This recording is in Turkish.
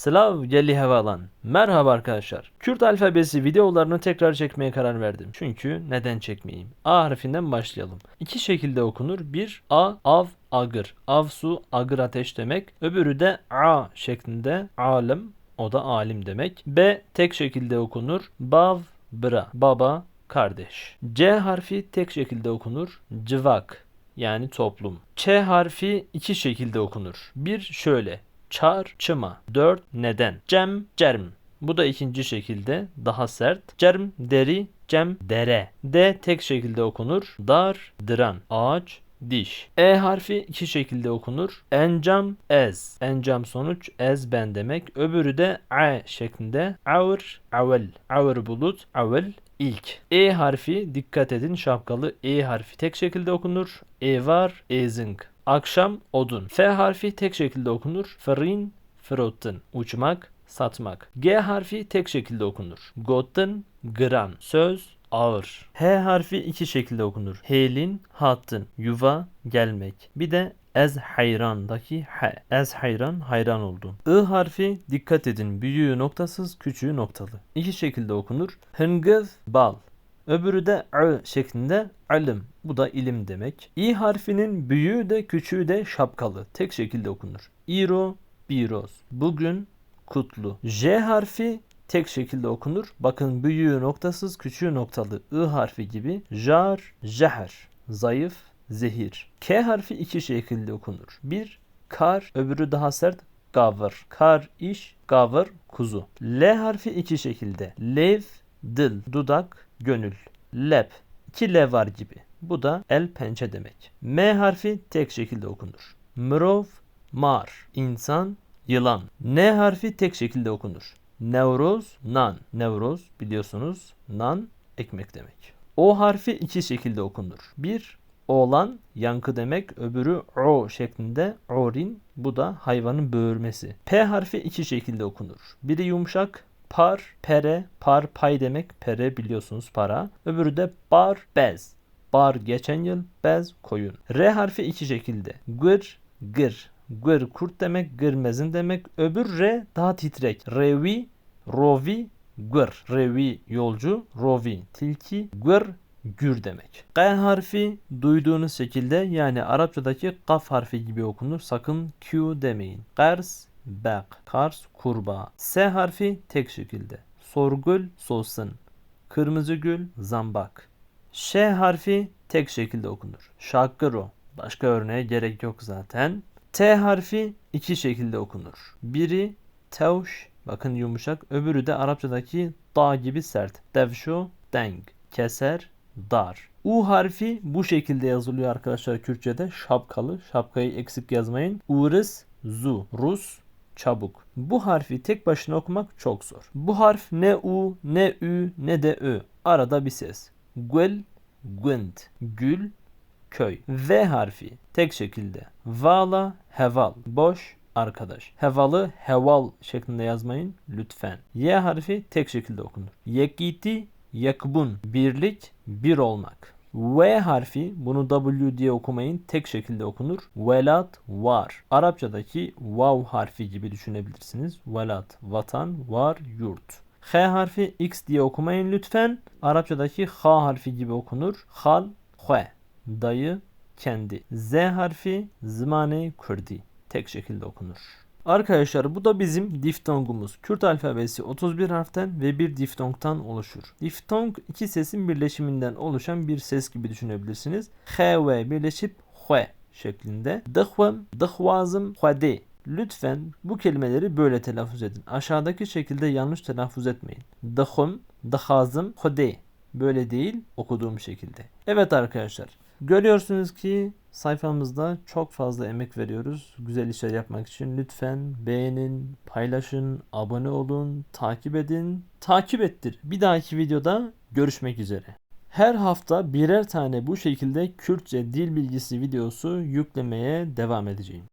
Slav Gelli Havalan. Merhaba arkadaşlar. Kürt alfabesi videolarını tekrar çekmeye karar verdim. Çünkü neden çekmeyeyim? A harfinden başlayalım. İki şekilde okunur. Bir A, av, agır. Av su, agır ateş demek. Öbürü de A şeklinde alim. O da alim demek. B tek şekilde okunur. Bav, bra. Baba, kardeş. C harfi tek şekilde okunur. Cıvak yani toplum. Ç harfi iki şekilde okunur. Bir şöyle. Çar, çıma. Dört, neden. Cem, cerm. Bu da ikinci şekilde daha sert. Cerm, deri, cem, dere. D tek şekilde okunur. Dar, dıran. Ağaç, diş. E harfi iki şekilde okunur. Encam, ez. Encam sonuç, ez ben demek. Öbürü de a şeklinde. Avr, avel. Avr bulut, avel ilk. E harfi dikkat edin şapkalı E harfi tek şekilde okunur. E var, ezing. Akşam odun. F harfi tek şekilde okunur. Fırın, fırotun. Uçmak, satmak. G harfi tek şekilde okunur. Gotun, gran. Söz, ağır. H harfi iki şekilde okunur. Helin, hattın. Yuva, gelmek. Bir de Ez hayrandaki he. Ez hayran, hayran oldum. I harfi dikkat edin. Büyüğü noktasız, küçüğü noktalı. İki şekilde okunur. Hıngıv, bal. Öbürü de ı şeklinde alim. Bu da ilim demek. İ harfinin büyüğü de küçüğü de şapkalı. Tek şekilde okunur. İro, biroz. Bugün, kutlu. J harfi tek şekilde okunur. Bakın büyüğü noktasız, küçüğü noktalı. I harfi gibi. Jar, jeher. Zayıf, zehir. K harfi iki şekilde okunur. Bir, kar, öbürü daha sert, gavır. Kar, iş, gavır, kuzu. L harfi iki şekilde. Lev, dil, dudak, gönül. Lep, iki L var gibi. Bu da el pençe demek. M harfi tek şekilde okunur. Mrov, mar, insan, yılan. N harfi tek şekilde okunur. Nevroz, nan. Nevroz biliyorsunuz nan ekmek demek. O harfi iki şekilde okunur. Bir, oğlan yankı demek. Öbürü o şeklinde orin. Bu da hayvanın böğürmesi. P harfi iki şekilde okunur. Biri yumuşak par, pere, par pay demek. Pere biliyorsunuz para. Öbürü de bar, bez. Bar geçen yıl, bez koyun. R harfi iki şekilde. Gır, gır. Gır kurt demek, gırmezin demek. Öbür R daha titrek. Revi, rovi, gır. Revi yolcu, rovi tilki, gır gür demek. G harfi duyduğunuz şekilde yani Arapçadaki kaf harfi gibi okunur. Sakın Q demeyin. Kars, bak, kars, kurbağa. S harfi tek şekilde. Sorgül, sosun. Kırmızı gül, zambak. Ş harfi tek şekilde okunur. Şakkıro. Başka örneğe gerek yok zaten. T harfi iki şekilde okunur. Biri tevş, bakın yumuşak. Öbürü de Arapçadaki dağ gibi sert. Devşo, deng. Keser, dar. U harfi bu şekilde yazılıyor arkadaşlar Kürtçe'de. Şapkalı. Şapkayı eksik yazmayın. Urız, zu. Rus, çabuk. Bu harfi tek başına okumak çok zor. Bu harf ne u, ne ü, ne de ö. Arada bir ses. Gül, günd. Gül, köy. V harfi tek şekilde. Vala, heval. Boş, arkadaş. Hevalı heval şeklinde yazmayın lütfen. Y harfi tek şekilde okunur. Yekiti, yakbun. Birlik, bir olmak. V harfi bunu W diye okumayın tek şekilde okunur. Velat var. Arapçadaki vav harfi gibi düşünebilirsiniz. Velat vatan var yurt. H harfi X diye okumayın lütfen. Arapçadaki H harfi gibi okunur. Hal, he. Dayı, kendi. Z harfi zmane kurdi. Tek şekilde okunur. Arkadaşlar bu da bizim diftongumuz. Kürt alfabesi 31 harften ve bir diftongtan oluşur. Diftong iki sesin birleşiminden oluşan bir ses gibi düşünebilirsiniz. H ve birleşip he şeklinde. Dıhvem, dıhvazım, hadi. Lütfen bu kelimeleri böyle telaffuz edin. Aşağıdaki şekilde yanlış telaffuz etmeyin. Dıhım, dıhazım, hode. Böyle değil okuduğum şekilde. Evet arkadaşlar. Görüyorsunuz ki sayfamızda çok fazla emek veriyoruz güzel işler yapmak için. Lütfen beğenin, paylaşın, abone olun, takip edin, takip ettir. Bir dahaki videoda görüşmek üzere. Her hafta birer tane bu şekilde Kürtçe dil bilgisi videosu yüklemeye devam edeceğim.